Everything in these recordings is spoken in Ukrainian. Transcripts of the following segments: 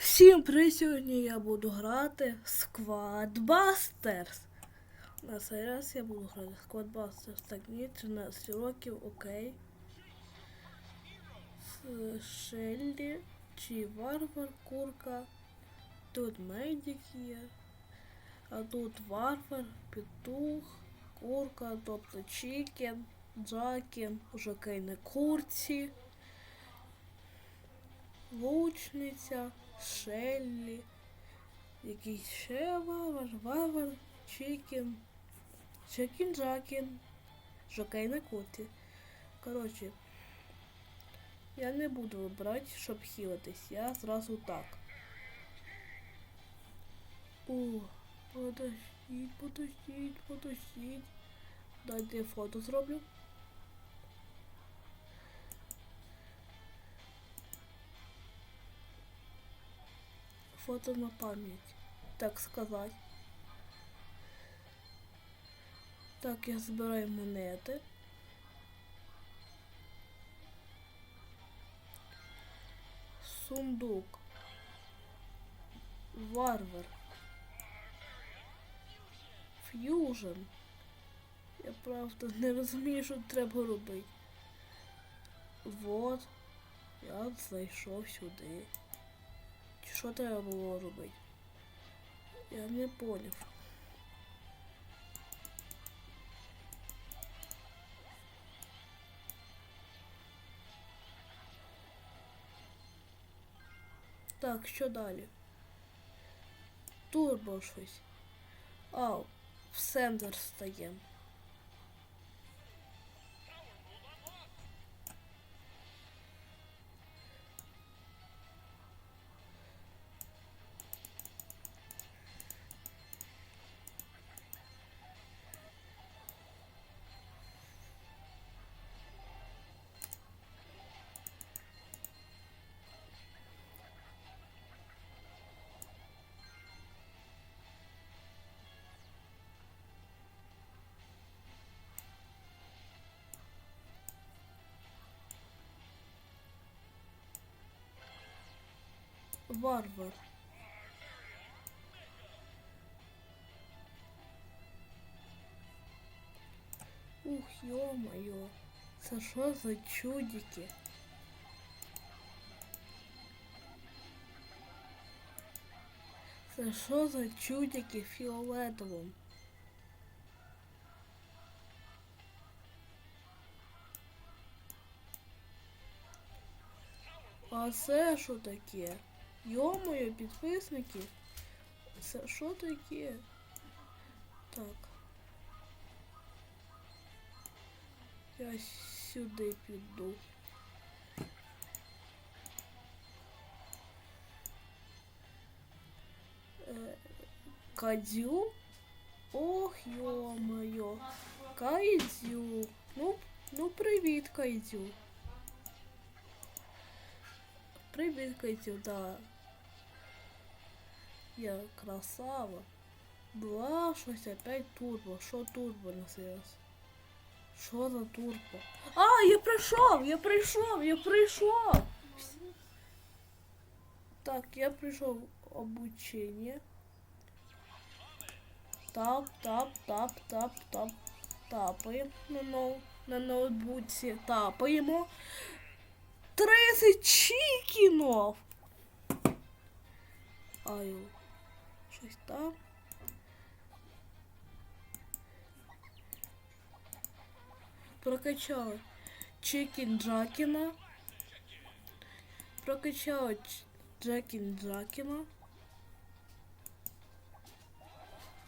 Всім привіт! Сьогодні я буду грати Squadbusters. На цей раз я буду грати Squadbusters. Так, мені 13 років, окей. Шеллі чи варвар, курка. Тут медик є. А тут варвар, петух, курка, тобто чікен, джакен, жокей на курці лучниця, Шеллі, якийсь ще вавар, вавар, Чікін, Чікін Джакін, Жокей на куті. Коротше, я не буду вибирати, щоб хілитись, я зразу так. О, подождіть, подождіть, подождіть. Дайте фото зроблю. Фото на пам'ять, так сказати. Так, я збираю монети. Сундук. Варвар. Ф'южн. Я правда не розумію, що треба робити. Вот. Я зайшов сюди. Що треба було робити? Я не поняв. Так, що далі? Турбо щось. Ау, в сендер стаємо. Варвар. Ух, ё-моё. Що за чудики? Що за чудики фіолетовим? А це що таке? Йомою, підписники. Це що таке? Так. Я сюди піду. Е, Кадзю? Ох, йо-моє. Кайдзю. Ну, ну привіт, Кайдзю. Привіт, Кайдзю, да. Я красава. Два, щось опять турбо. Що турбо на цей раз? Що за турбо? А, я прийшов! Я прийшов! Я прийшов! Так, я прийшов обучення. Тап, тап, тап, тап, тап. Тапаємо на, ноу, на ноутбуці. Тапаємо. 30 чікінов! Аю. Щось там. Прокачала Чекін Джакіна. Прокачала Джекін Джакіна.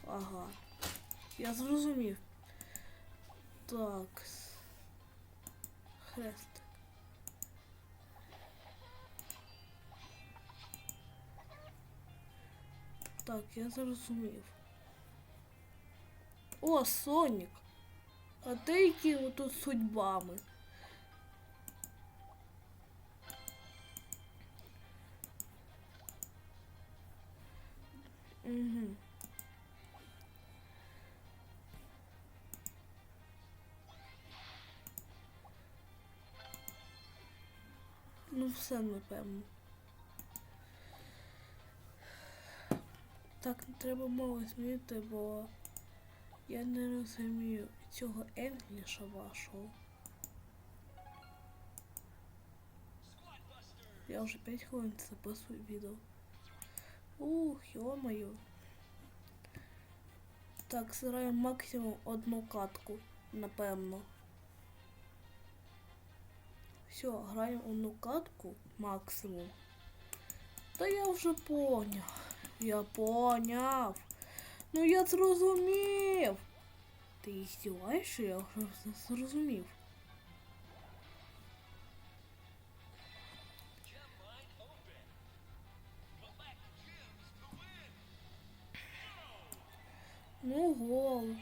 Ага. Я зрозумів. Так. Хрест. Так, я зрозумів. О, Сонік. А ти які тут судьбами? Угу. Ну, все, напевно. Так не треба мови змінити, бо я не розумію цього енгліша вашого. Я вже 5 хвилин записую відео. Ух, йо-моє. Так, зіграємо максимум одну катку, напевно. Все, граємо одну катку максимум. Та я вже поняв. Я поняв. Ну я зрозумів. Ти іздіваєш, що я вже все зрозумів. Ну, гол.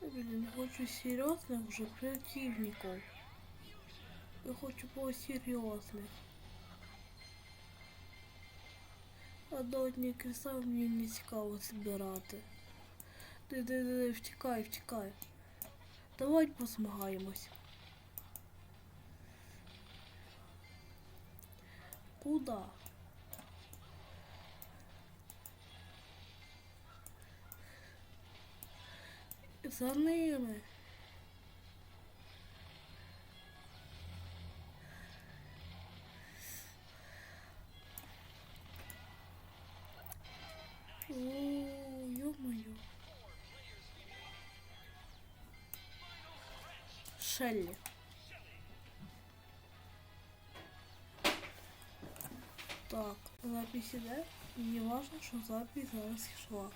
Блин, хочу серьезных уже противников. Я хочу было серьезных. А до одні креста мені не цікаво збирати. Ди, ди, ди, втікай, втікай. Давай позмагаємось. Куда? За ними. Шелли. Так, запись. І не важно, що запись зараз йшла.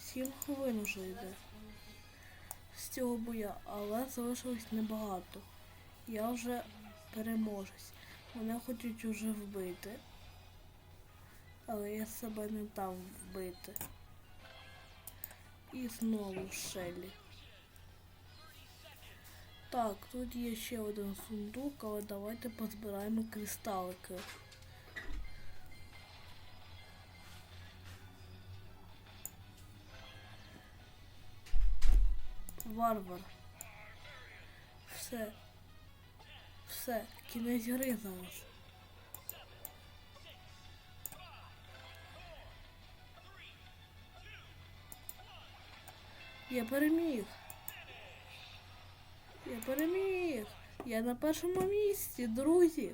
Сім хвилин вже йде. З цього боя, але залишилось небагато. Я вже переможусь. Мене хочуть уже вбити. Але я себе не дав вбити. І знову Шелі. Так, тут є ще один сундук, але давайте позбираємо кристалики. Варвар. Все. Все, кінець гри зараз. Я переміг. Я переміг. Я на першому місці, друзі.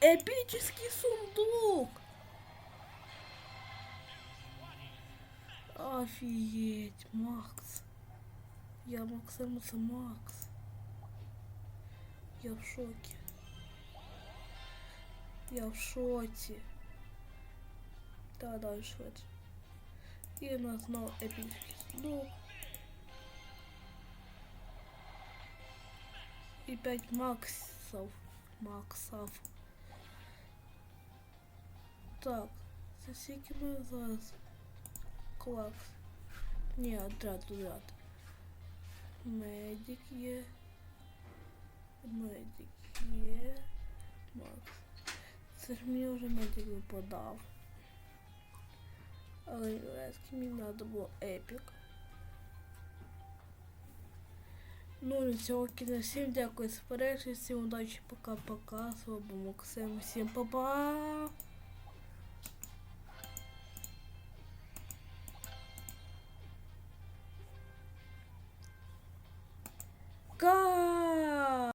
Эпический сундук! Офигеть, Макс. Я Максимуса Макс. Я в шоке. Я в шоці. Та далі швидше. І у нас знову епічний сундук. І 5 максов. Максов. Так, це скільки ми зараз клас. Ні, отряд, отряд. Медик є. Медик є. Макс. Це ж мені вже медик випадав. Але лески мені треба було епік. Ну, на цього кінець. Всім дякую за перегляд, всім удачі, пока-пока. З вами Максим, всім па-па!